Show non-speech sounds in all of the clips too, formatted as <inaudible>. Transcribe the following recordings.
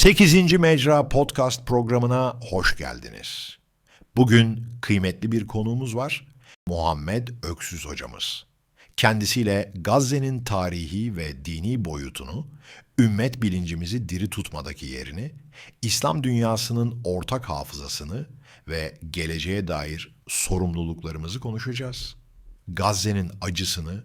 8. Mecra Podcast programına hoş geldiniz. Bugün kıymetli bir konuğumuz var. Muhammed Öksüz hocamız. Kendisiyle Gazze'nin tarihi ve dini boyutunu, ümmet bilincimizi diri tutmadaki yerini, İslam dünyasının ortak hafızasını ve geleceğe dair sorumluluklarımızı konuşacağız. Gazze'nin acısını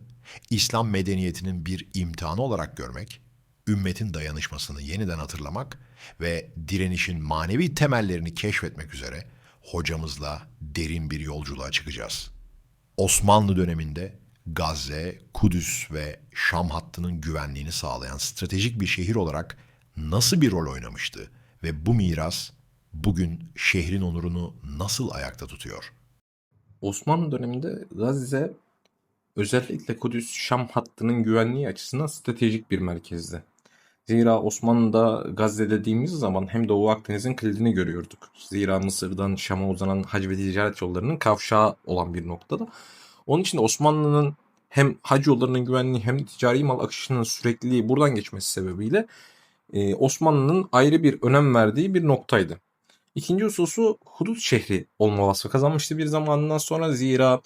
İslam medeniyetinin bir imtihanı olarak görmek, ümmetin dayanışmasını yeniden hatırlamak ve direnişin manevi temellerini keşfetmek üzere hocamızla derin bir yolculuğa çıkacağız. Osmanlı döneminde Gazze, Kudüs ve Şam hattının güvenliğini sağlayan stratejik bir şehir olarak nasıl bir rol oynamıştı ve bu miras bugün şehrin onurunu nasıl ayakta tutuyor? Osmanlı döneminde Gazze özellikle Kudüs-Şam hattının güvenliği açısından stratejik bir merkezdi. Zira Osmanlı'da Gazze dediğimiz zaman hem Doğu Akdeniz'in kilidini görüyorduk. Zira Mısır'dan Şam'a uzanan hac ve ticaret yollarının kavşağı olan bir noktada. Onun için Osmanlı'nın hem hac yollarının güvenliği hem de ticari mal akışının sürekliliği buradan geçmesi sebebiyle e, Osmanlı'nın ayrı bir önem verdiği bir noktaydı. İkinci hususu hudut şehri olma vasfı kazanmıştı bir zamanından sonra zira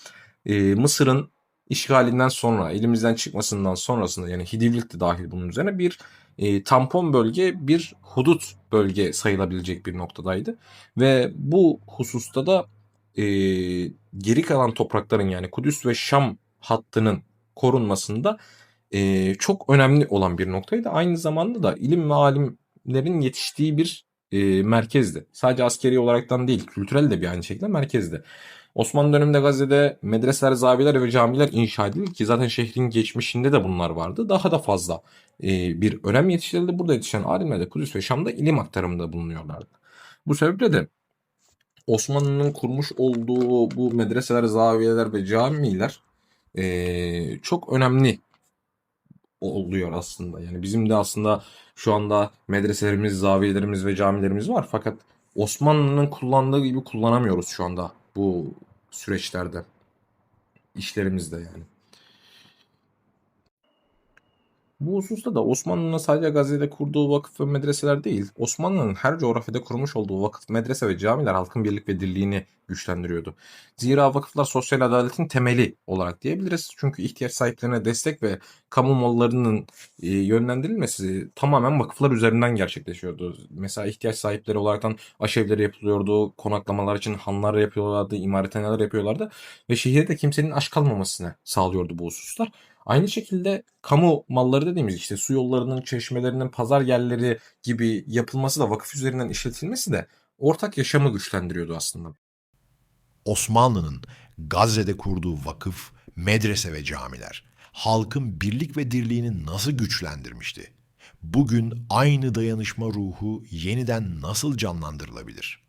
e, Mısır'ın işgalinden sonra elimizden çıkmasından sonrasında yani Hidivlik de dahil bunun üzerine bir e, tampon bölge bir hudut bölge sayılabilecek bir noktadaydı. Ve bu hususta da e, geri kalan toprakların yani Kudüs ve Şam hattının korunmasında e, çok önemli olan bir noktaydı. Aynı zamanda da ilim ve alimlerin yetiştiği bir e, merkezdi. Sadece askeri olaraktan değil, kültürel de bir aynı şekilde merkezdi. Osmanlı döneminde Gazze'de medreseler, zaviyeler ve camiler inşa edildi ki zaten şehrin geçmişinde de bunlar vardı. Daha da fazla e, bir önem yetiştirildi. Burada yetişen alimler de Kudüs ve Şam'da ilim aktarımında bulunuyorlardı. Bu sebeple de Osmanlı'nın kurmuş olduğu bu medreseler, zaviyeler ve camiler e, çok önemli oluyor aslında. Yani bizim de aslında şu anda medreselerimiz, zaviyelerimiz ve camilerimiz var. Fakat Osmanlı'nın kullandığı gibi kullanamıyoruz şu anda bu süreçlerde. işlerimizde yani. Bu hususta da Osmanlı'nın sadece Gazze'de kurduğu vakıf ve medreseler değil, Osmanlı'nın her coğrafyada kurmuş olduğu vakıf, medrese ve camiler halkın birlik ve dirliğini güçlendiriyordu. Zira vakıflar sosyal adaletin temeli olarak diyebiliriz. Çünkü ihtiyaç sahiplerine destek ve kamu mallarının e, yönlendirilmesi tamamen vakıflar üzerinden gerçekleşiyordu. Mesela ihtiyaç sahipleri olaraktan aşevleri yapılıyordu, konaklamalar için hanlar yapıyorlardı, imarethaneler yapıyorlardı ve şehirde kimsenin aç kalmamasını sağlıyordu bu hususlar. Aynı şekilde kamu malları dediğimiz işte su yollarının, çeşmelerinin, pazar yerleri gibi yapılması da vakıf üzerinden işletilmesi de ortak yaşamı güçlendiriyordu aslında. Osmanlı'nın Gazze'de kurduğu vakıf, medrese ve camiler halkın birlik ve dirliğini nasıl güçlendirmişti? Bugün aynı dayanışma ruhu yeniden nasıl canlandırılabilir?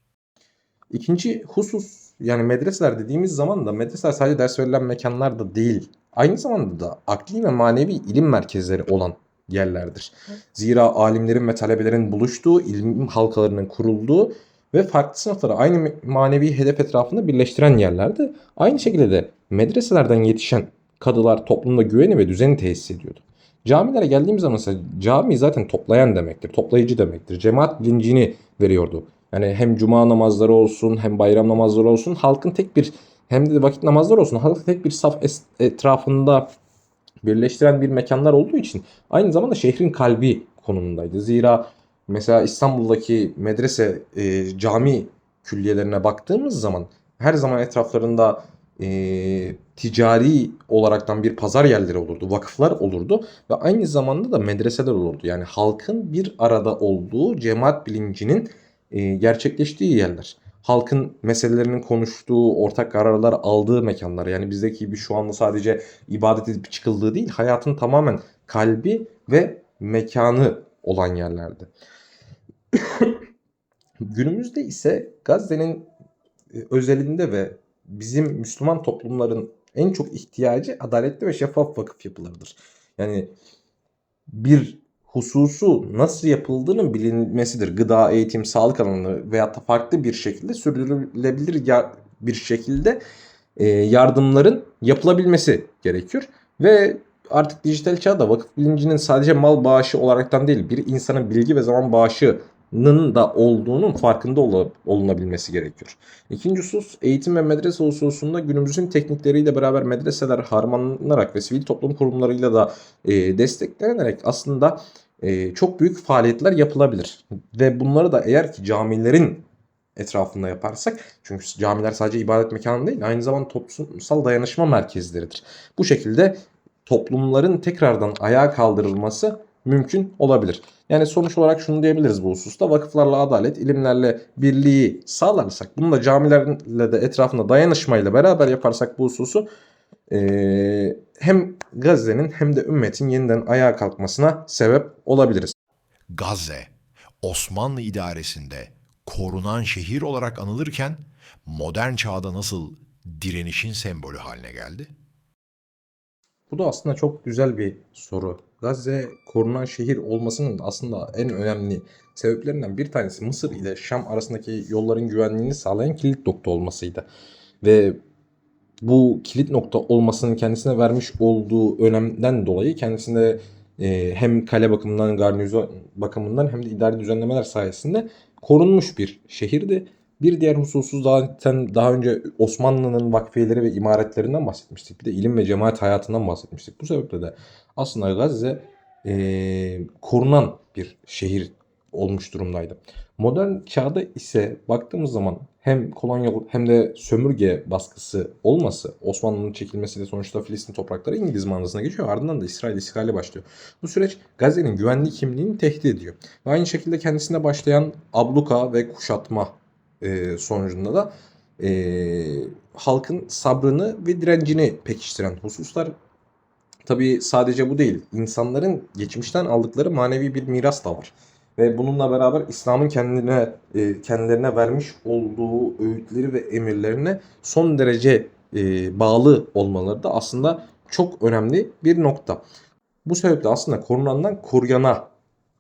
İkinci husus yani medreseler dediğimiz zaman da medreseler sadece ders verilen mekanlar da değil. Aynı zamanda da akli ve manevi ilim merkezleri olan yerlerdir. Zira alimlerin ve talebelerin buluştuğu, ilim halkalarının kurulduğu ve farklı sınıfları aynı manevi hedef etrafında birleştiren yerlerdi. Aynı şekilde de medreselerden yetişen kadılar toplumda güveni ve düzeni tesis ediyordu. Camilere geldiğimiz zaman ise cami zaten toplayan demektir, toplayıcı demektir. Cemaat bilincini veriyordu. Yani hem cuma namazları olsun hem bayram namazları olsun halkın tek bir hem de vakit namazları olsun halkı tek bir saf etrafında birleştiren bir mekanlar olduğu için aynı zamanda şehrin kalbi konumundaydı. Zira mesela İstanbul'daki medrese e, cami külliyelerine baktığımız zaman her zaman etraflarında e, ticari olaraktan bir pazar yerleri olurdu, vakıflar olurdu ve aynı zamanda da medreseler olurdu. Yani halkın bir arada olduğu cemaat bilincinin e, gerçekleştiği yerler. Halkın meselelerinin konuştuğu, ortak kararlar aldığı mekanlar. Yani bizdeki gibi şu anda sadece ibadet edip çıkıldığı değil, hayatın tamamen kalbi ve mekanı olan yerlerdi. <coughs> Günümüzde ise Gazze'nin e, özelinde ve bizim Müslüman toplumların en çok ihtiyacı adaletli ve şeffaf vakıf yapılarıdır. Yani bir hususu nasıl yapıldığının bilinmesidir. Gıda, eğitim, sağlık alanı veya da farklı bir şekilde sürdürülebilir bir şekilde e, yardımların yapılabilmesi gerekiyor. Ve artık dijital çağda vakıf bilincinin sadece mal bağışı olaraktan değil bir insanın bilgi ve zaman bağışı da olduğunun farkında ol- olunabilmesi gerekiyor. İkinci husus eğitim ve medrese hususunda günümüzün teknikleriyle beraber medreseler harmanlanarak ve sivil toplum kurumlarıyla da e, desteklenerek aslında e, çok büyük faaliyetler yapılabilir. Ve bunları da eğer ki camilerin etrafında yaparsak çünkü camiler sadece ibadet mekanı değil aynı zamanda toplumsal dayanışma merkezleridir. Bu şekilde toplumların tekrardan ayağa kaldırılması mümkün olabilir. Yani sonuç olarak şunu diyebiliriz bu hususta. Vakıflarla adalet, ilimlerle birliği sağlarsak, bunu da camilerle de etrafında dayanışmayla beraber yaparsak bu hususu eee, hem Gazze'nin hem de ümmetin yeniden ayağa kalkmasına sebep olabiliriz. Gazze, Osmanlı idaresinde korunan şehir olarak anılırken modern çağda nasıl direnişin sembolü haline geldi? Bu da aslında çok güzel bir soru. Gazze korunan şehir olmasının aslında en önemli sebeplerinden bir tanesi Mısır ile Şam arasındaki yolların güvenliğini sağlayan kilit nokta olmasıydı. Ve bu kilit nokta olmasının kendisine vermiş olduğu önemden dolayı kendisinde e, hem kale bakımından, garnizon bakımından hem de idari düzenlemeler sayesinde korunmuş bir şehirdi. Bir diğer hususu zaten daha önce Osmanlı'nın vakfiyeleri ve imaretlerinden bahsetmiştik. Bir de ilim ve cemaat hayatından bahsetmiştik. Bu sebeple de aslında Gazze e, korunan bir şehir olmuş durumdaydı. Modern çağda ise baktığımız zaman hem kolonya hem de sömürge baskısı olması, Osmanlı'nın çekilmesiyle sonuçta Filistin toprakları İngiliz mandasına geçiyor. Ardından da İsrail işgali başlıyor. Bu süreç Gazze'nin güvenlik kimliğini tehdit ediyor. Ve aynı şekilde kendisine başlayan abluka ve kuşatma e, sonucunda da e, halkın sabrını ve direncini pekiştiren hususlar Tabii sadece bu değil. İnsanların geçmişten aldıkları manevi bir miras da var. Ve bununla beraber İslam'ın kendine e, kendilerine vermiş olduğu öğütleri ve emirlerine son derece e, bağlı olmaları da aslında çok önemli bir nokta. Bu sebeple aslında korunandan koruyana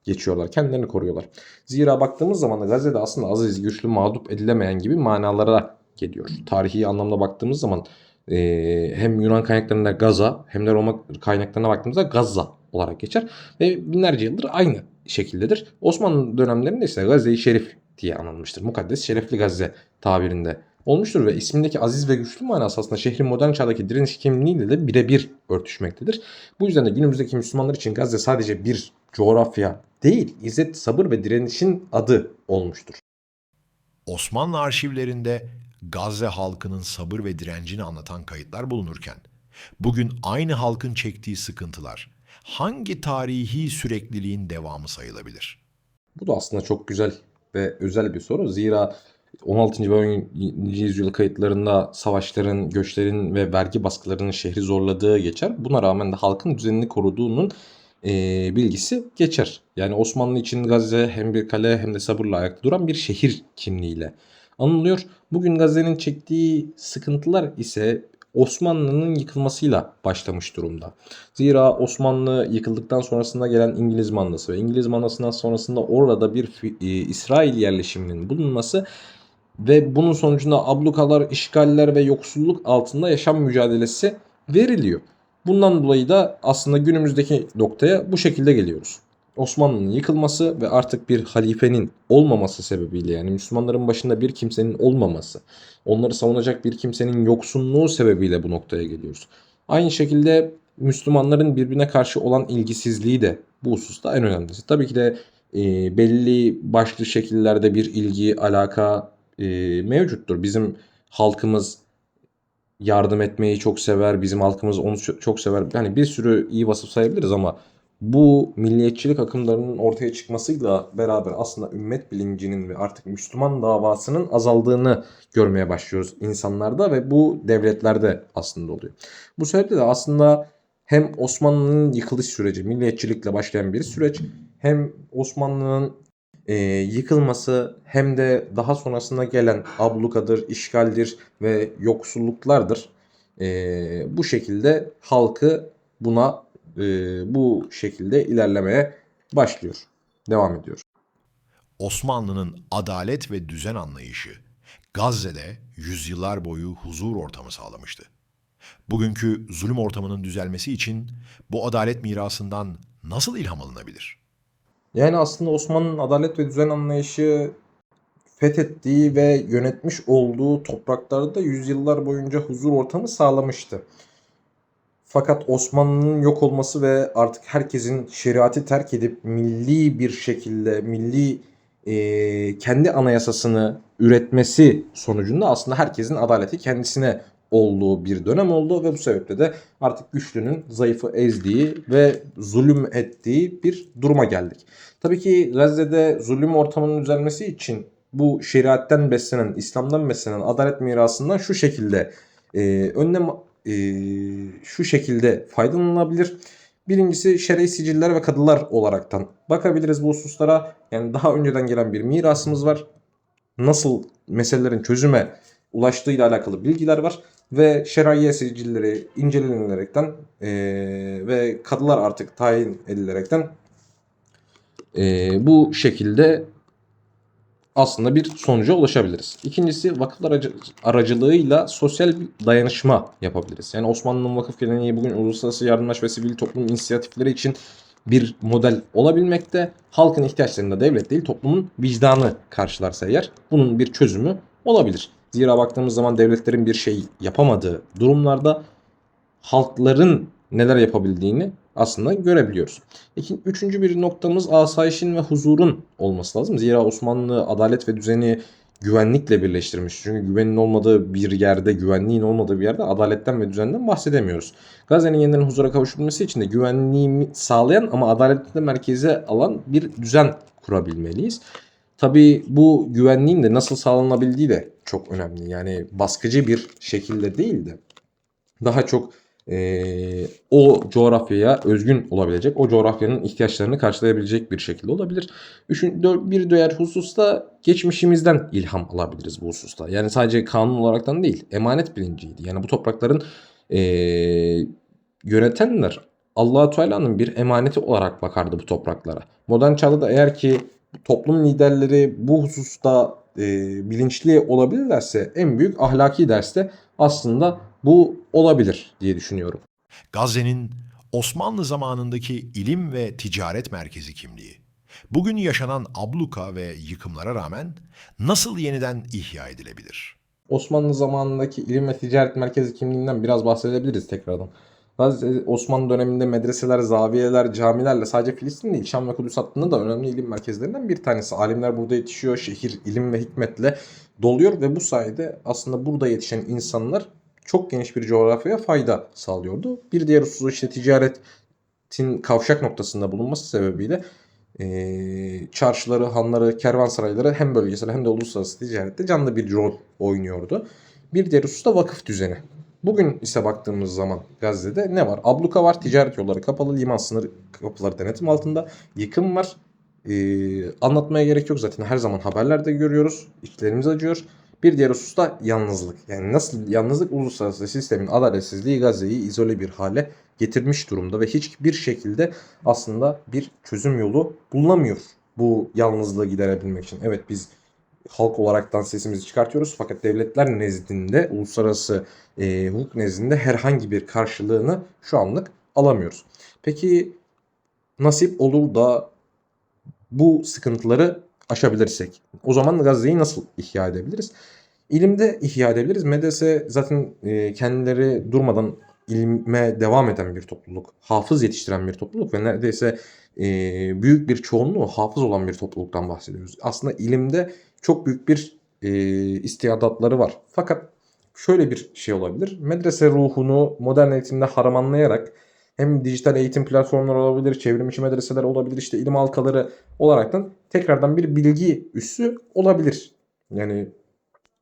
geçiyorlar. Kendilerini koruyorlar. Zira baktığımız zaman da Gazze'de aslında aziz, güçlü, mağdup edilemeyen gibi manalara geliyor. Tarihi anlamda baktığımız zaman e, hem Yunan kaynaklarında Gaza hem de Roma kaynaklarına baktığımızda Gazza olarak geçer. Ve binlerce yıldır aynı şekildedir. Osmanlı dönemlerinde ise Gazze-i Şerif diye anılmıştır. Mukaddes Şerefli Gazze tabirinde olmuştur ve ismindeki aziz ve güçlü manası aslında şehrin modern çağdaki direniş kimliğiyle de birebir örtüşmektedir. Bu yüzden de günümüzdeki Müslümanlar için Gazze sadece bir coğrafya değil, izzet, sabır ve direnişin adı olmuştur. Osmanlı arşivlerinde Gazze halkının sabır ve direncini anlatan kayıtlar bulunurken, bugün aynı halkın çektiği sıkıntılar hangi tarihi sürekliliğin devamı sayılabilir? Bu da aslında çok güzel ve özel bir soru. Zira 16. ve 17. yüzyıl kayıtlarında savaşların, göçlerin ve vergi baskılarının şehri zorladığı geçer. Buna rağmen de halkın düzenini koruduğunun e, bilgisi geçer. Yani Osmanlı için Gazze hem bir kale hem de sabırla ayakta duran bir şehir kimliğiyle anılıyor. Bugün Gazze'nin çektiği sıkıntılar ise Osmanlı'nın yıkılmasıyla başlamış durumda. Zira Osmanlı yıkıldıktan sonrasında gelen İngiliz mandası ve İngiliz mandasından sonrasında orada bir e, İsrail yerleşiminin bulunması ve bunun sonucunda ablukalar, işgaller ve yoksulluk altında yaşam mücadelesi veriliyor. Bundan dolayı da aslında günümüzdeki noktaya bu şekilde geliyoruz. Osmanlı'nın yıkılması ve artık bir halifenin olmaması sebebiyle yani Müslümanların başında bir kimsenin olmaması, onları savunacak bir kimsenin yoksunluğu sebebiyle bu noktaya geliyoruz. Aynı şekilde Müslümanların birbirine karşı olan ilgisizliği de bu hususta en önemlisi. Tabii ki de e, belli başlı şekillerde bir ilgi, alaka e, mevcuttur. Bizim halkımız yardım etmeyi çok sever, bizim halkımız onu ço- çok sever. Yani bir sürü iyi vasıf sayabiliriz ama bu milliyetçilik akımlarının ortaya çıkmasıyla beraber aslında ümmet bilincinin ve artık Müslüman davasının azaldığını görmeye başlıyoruz insanlarda ve bu devletlerde aslında oluyor. Bu sebeple de aslında hem Osmanlı'nın yıkılış süreci, milliyetçilikle başlayan bir süreç, hem Osmanlı'nın e, yıkılması hem de daha sonrasında gelen ablukadır, işgaldir ve yoksulluklardır. E, bu şekilde halkı buna e, bu şekilde ilerlemeye başlıyor. Devam ediyor. Osmanlı'nın adalet ve düzen anlayışı Gazze'de yüzyıllar boyu huzur ortamı sağlamıştı. Bugünkü zulüm ortamının düzelmesi için bu adalet mirasından nasıl ilham alınabilir? Yani aslında Osmanlı'nın adalet ve düzen anlayışı fethettiği ve yönetmiş olduğu topraklarda yüzyıllar boyunca huzur ortamı sağlamıştı. Fakat Osmanlı'nın yok olması ve artık herkesin şeriatı terk edip milli bir şekilde milli e, kendi anayasasını üretmesi sonucunda aslında herkesin adaleti kendisine olduğu bir dönem oldu ve bu sebeple de artık güçlünün zayıfı ezdiği ve zulüm ettiği bir duruma geldik. Tabii ki Gazze'de zulüm ortamının düzelmesi için bu şeriatten beslenen, İslam'dan beslenen adalet mirasından şu şekilde e, önlem e, şu şekilde faydalanılabilir. Birincisi şer'i siciller ve kadılar olaraktan bakabiliriz bu hususlara. Yani daha önceden gelen bir mirasımız var. Nasıl meselelerin çözüme ulaştığıyla alakalı bilgiler var. Ve şeraiye sicilleri incelenerekten e, ve kadılar artık tayin edilerekten e, bu şekilde aslında bir sonuca ulaşabiliriz. İkincisi vakıflar aracı- aracılığıyla sosyal bir dayanışma yapabiliriz. Yani Osmanlı'nın vakıf geleneği bugün uluslararası yardımlaş ve sivil toplum inisiyatifleri için bir model olabilmekte. Halkın ihtiyaçlarını da devlet değil toplumun vicdanı karşılarsa eğer bunun bir çözümü olabilir. Zira baktığımız zaman devletlerin bir şey yapamadığı durumlarda halkların neler yapabildiğini aslında görebiliyoruz. İki, üçüncü bir noktamız asayişin ve huzurun olması lazım. Zira Osmanlı adalet ve düzeni güvenlikle birleştirmiş. Çünkü güvenin olmadığı bir yerde, güvenliğin olmadığı bir yerde adaletten ve düzenden bahsedemiyoruz. Gazze'nin yeniden huzura kavuşturulması için de güvenliği sağlayan ama adaleti de merkeze alan bir düzen kurabilmeliyiz. Tabii bu güvenliğin de nasıl sağlanabildiği de çok önemli. Yani baskıcı bir şekilde değil de daha çok eee, o coğrafyaya özgün olabilecek, o coğrafyanın ihtiyaçlarını karşılayabilecek bir şekilde olabilir. Üçün, dör- bir diğer hususta geçmişimizden ilham alabiliriz bu hususta. Yani sadece kanun olaraktan değil, emanet bilinciydi. Yani bu toprakların eee, yönetenler allah Teala'nın bir emaneti olarak bakardı bu topraklara. Modern çağda da eğer ki toplum liderleri bu hususta e, bilinçli olabilirlerse en büyük ahlaki derste aslında bu olabilir diye düşünüyorum. Gazze'nin Osmanlı zamanındaki ilim ve ticaret merkezi kimliği, bugün yaşanan abluka ve yıkımlara rağmen nasıl yeniden ihya edilebilir? Osmanlı zamanındaki ilim ve ticaret merkezi kimliğinden biraz bahsedebiliriz tekrardan. Gazze, Osmanlı döneminde medreseler, zaviyeler, camilerle sadece Filistin değil Şam ve Kudüs hattında da önemli ilim merkezlerinden bir tanesi. Alimler burada yetişiyor, şehir ilim ve hikmetle doluyor ve bu sayede aslında burada yetişen insanlar çok geniş bir coğrafyaya fayda sağlıyordu. Bir diğer husus işte ticaretin kavşak noktasında bulunması sebebiyle eee, çarşıları, hanları, kervansarayları hem bölgesel hem de uluslararası ticarette canlı bir rol oynuyordu. Bir diğer husus da vakıf düzeni. Bugün ise baktığımız zaman Gazze'de ne var? Abluka var, ticaret yolları kapalı, liman sınır kapıları denetim altında. Yıkım var. Ee, anlatmaya gerek yok zaten her zaman haberlerde görüyoruz. İçlerimiz acıyor. Bir diğer husus da yalnızlık. Yani nasıl yalnızlık uluslararası sistemin adaletsizliği Gazze'yi izole bir hale getirmiş durumda ve hiçbir şekilde aslında bir çözüm yolu bulunamıyor bu yalnızlığı giderebilmek için. Evet biz halk olaraktan sesimizi çıkartıyoruz fakat devletler nezdinde, uluslararası e, hukuk nezdinde herhangi bir karşılığını şu anlık alamıyoruz. Peki nasip olur da bu sıkıntıları aşabilirsek o zaman Gazze'yi nasıl ihya edebiliriz? İlimde ihya edebiliriz. Medrese zaten e, kendileri durmadan ilme devam eden bir topluluk. Hafız yetiştiren bir topluluk ve neredeyse e, büyük bir çoğunluğu hafız olan bir topluluktan bahsediyoruz. Aslında ilimde çok büyük bir e, istiadatları var. Fakat şöyle bir şey olabilir. Medrese ruhunu modern eğitimde harmanlayarak hem dijital eğitim platformları olabilir, çevrim içi medreseler olabilir, işte ilim halkaları olaraktan tekrardan bir bilgi üssü olabilir. Yani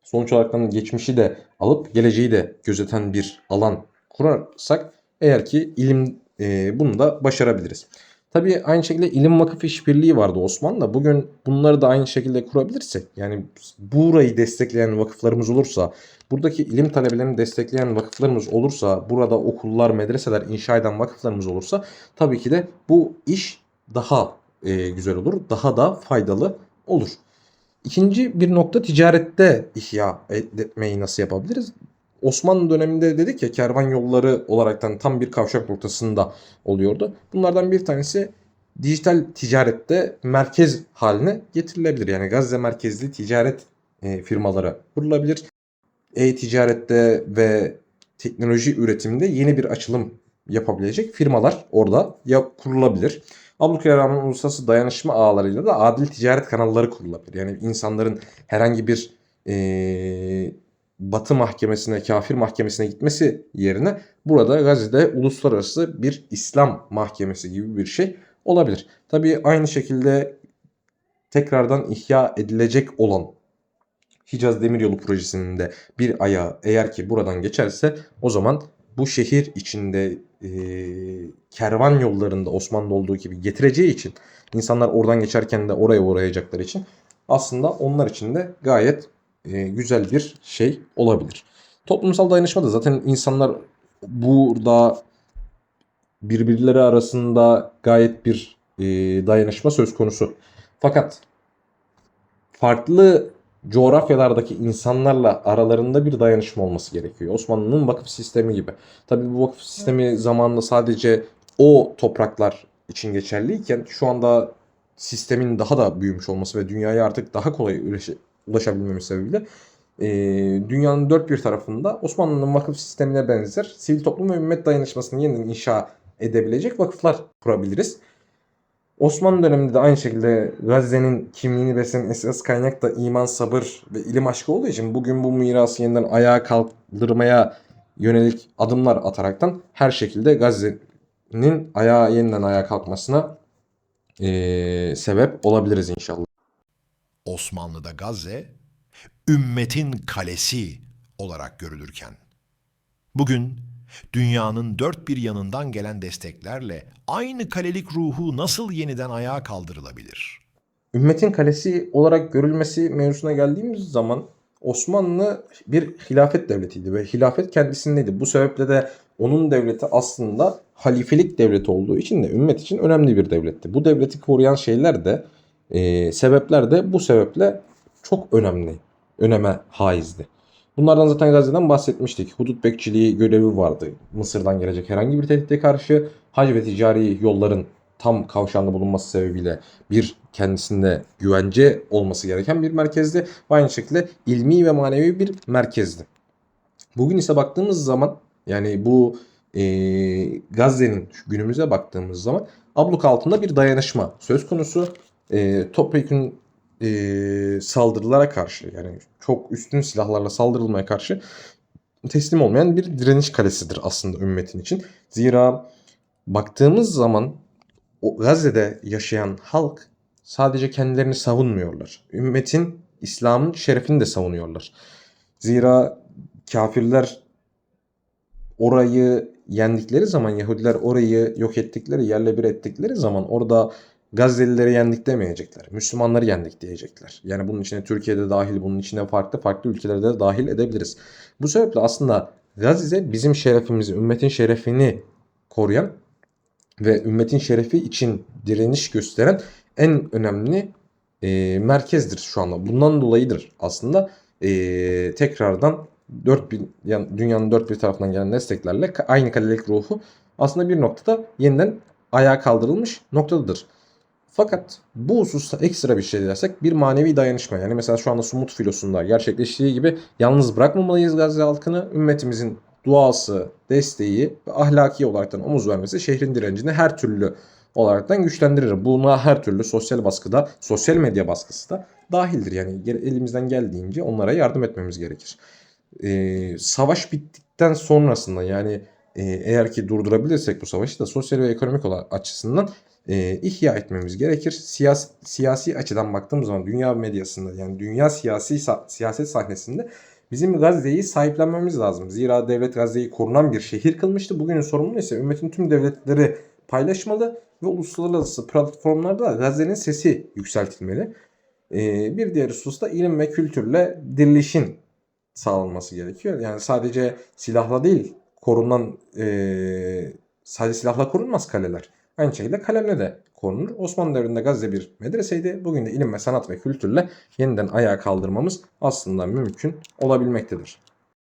sonuç olarak geçmişi de alıp geleceği de gözeten bir alan kurarsak eğer ki ilim e, bunu da başarabiliriz. Tabii aynı şekilde ilim vakıf işbirliği vardı Osmanlı'da. Bugün bunları da aynı şekilde kurabilirsek yani burayı destekleyen vakıflarımız olursa, buradaki ilim talebelerini destekleyen vakıflarımız olursa, burada okullar, medreseler inşa eden vakıflarımız olursa tabii ki de bu iş daha e, güzel olur, daha da faydalı olur. İkinci bir nokta ticarette ihya etmeyi nasıl yapabiliriz? Osmanlı döneminde dedik ya kervan yolları olaraktan tam bir kavşak noktasında oluyordu. Bunlardan bir tanesi dijital ticarette merkez haline getirilebilir. Yani Gazze merkezli ticaret e, firmaları kurulabilir. E-ticarette ve teknoloji üretiminde yeni bir açılım yapabilecek firmalar orada ya kurulabilir. Abdülkadir uluslararası dayanışma ağlarıyla da adil ticaret kanalları kurulabilir. Yani insanların herhangi bir e, Batı mahkemesine, kafir mahkemesine gitmesi yerine burada Gazze'de uluslararası bir İslam mahkemesi gibi bir şey olabilir. Tabii aynı şekilde tekrardan ihya edilecek olan Hicaz Demiryolu projesinin de bir ayağı eğer ki buradan geçerse o zaman bu şehir içinde e, kervan yollarında Osmanlı olduğu gibi getireceği için insanlar oradan geçerken de oraya uğrayacakları için aslında onlar için de gayet e, güzel bir şey olabilir. Toplumsal dayanışma da zaten insanlar burada birbirleri arasında gayet bir e, dayanışma söz konusu. Fakat farklı coğrafyalardaki insanlarla aralarında bir dayanışma olması gerekiyor. Osmanlı'nın vakıf sistemi gibi. Tabii bu vakıf sistemi zamanında sadece o topraklar için geçerliyken şu anda sistemin daha da büyümüş olması ve dünyaya artık daha kolay ulaşabilmemiz sebebiyle e, dünyanın dört bir tarafında Osmanlı'nın vakıf sistemine benzer sivil toplum ve ümmet dayanışmasını yeniden inşa edebilecek vakıflar kurabiliriz. Osmanlı döneminde de aynı şekilde Gazze'nin kimliğini besleyen esas kaynak da iman, sabır ve ilim aşkı olduğu için bugün bu mirası yeniden ayağa kaldırmaya yönelik adımlar ataraktan her şekilde Gazze'nin ayağa yeniden ayağa kalkmasına eee, sebep olabiliriz inşallah. Osmanlı'da Gazze, ümmetin kalesi olarak görülürken, bugün dünyanın dört bir yanından gelen desteklerle aynı kalelik ruhu nasıl yeniden ayağa kaldırılabilir? Ümmetin kalesi olarak görülmesi mevzusuna geldiğimiz zaman Osmanlı bir hilafet devletiydi ve hilafet kendisindeydi. Bu sebeple de onun devleti aslında halifelik devleti olduğu için de ümmet için önemli bir devletti. Bu devleti koruyan şeyler de e, sebepler de bu sebeple çok önemli, öneme haizdi. Bunlardan zaten Gazze'den bahsetmiştik. Hudut bekçiliği görevi vardı. Mısır'dan gelecek herhangi bir tehdide karşı hac ve ticari yolların tam kavşağında bulunması sebebiyle bir kendisinde güvence olması gereken bir merkezdi. Ve aynı şekilde ilmi ve manevi bir merkezdi. Bugün ise baktığımız zaman yani bu e, Gazze'nin günümüze baktığımız zaman abluk altında bir dayanışma söz konusu. E, topyekun e, saldırılara karşı yani çok üstün silahlarla saldırılmaya karşı teslim olmayan bir direniş kalesidir aslında ümmetin için. Zira baktığımız zaman o Gazze'de yaşayan halk sadece kendilerini savunmuyorlar. Ümmetin, İslam'ın şerefini de savunuyorlar. Zira kafirler orayı yendikleri zaman Yahudiler orayı yok ettikleri, yerle bir ettikleri zaman orada Gazze'lileri yendik demeyecekler. Müslümanları yendik diyecekler. Yani bunun içine Türkiye'de dahil, bunun içine farklı farklı ülkelerde de dahil edebiliriz. Bu sebeple aslında Gazze bizim şerefimizi, ümmetin şerefini koruyan ve ümmetin şerefi için direniş gösteren en önemli e, merkezdir şu anda. Bundan dolayıdır aslında e, tekrardan dört bir, yani dünyanın dört bir tarafından gelen desteklerle aynı kalelik ruhu aslında bir noktada yeniden ayağa kaldırılmış noktadadır. Fakat bu hususta ekstra bir şey dersek bir manevi dayanışma. Yani mesela şu anda Sumut filosunda gerçekleştiği gibi yalnız bırakmamalıyız Gazze halkını. Ümmetimizin duası, desteği ve ahlaki olaraktan omuz vermesi şehrin direncini her türlü olaraktan güçlendirir. Buna her türlü sosyal baskıda, sosyal medya baskısı da dahildir. Yani elimizden geldiğince onlara yardım etmemiz gerekir. Ee, savaş bittikten sonrasında yani e, eğer ki durdurabilirsek bu savaşı da sosyal ve ekonomik olarak açısından e, ihya etmemiz gerekir. Siyasi, siyasi açıdan baktığımız zaman dünya medyasında yani dünya siyasi siyaset sahnesinde bizim Gazze'yi sahiplenmemiz lazım. Zira devlet Gazze'yi korunan bir şehir kılmıştı. Bugünün sorumluluğu ise ümmetin tüm devletleri paylaşmalı ve uluslararası platformlarda Gazze'nin sesi yükseltilmeli. E, bir diğer hususta ilim ve kültürle dirilişin sağlanması gerekiyor. Yani sadece silahla değil korunan e, sadece silahla korunmaz kaleler. Aynı şekilde kalemle de korunur. Osmanlı devrinde Gazze bir medreseydi. Bugün de ilim ve sanat ve kültürle yeniden ayağa kaldırmamız aslında mümkün olabilmektedir.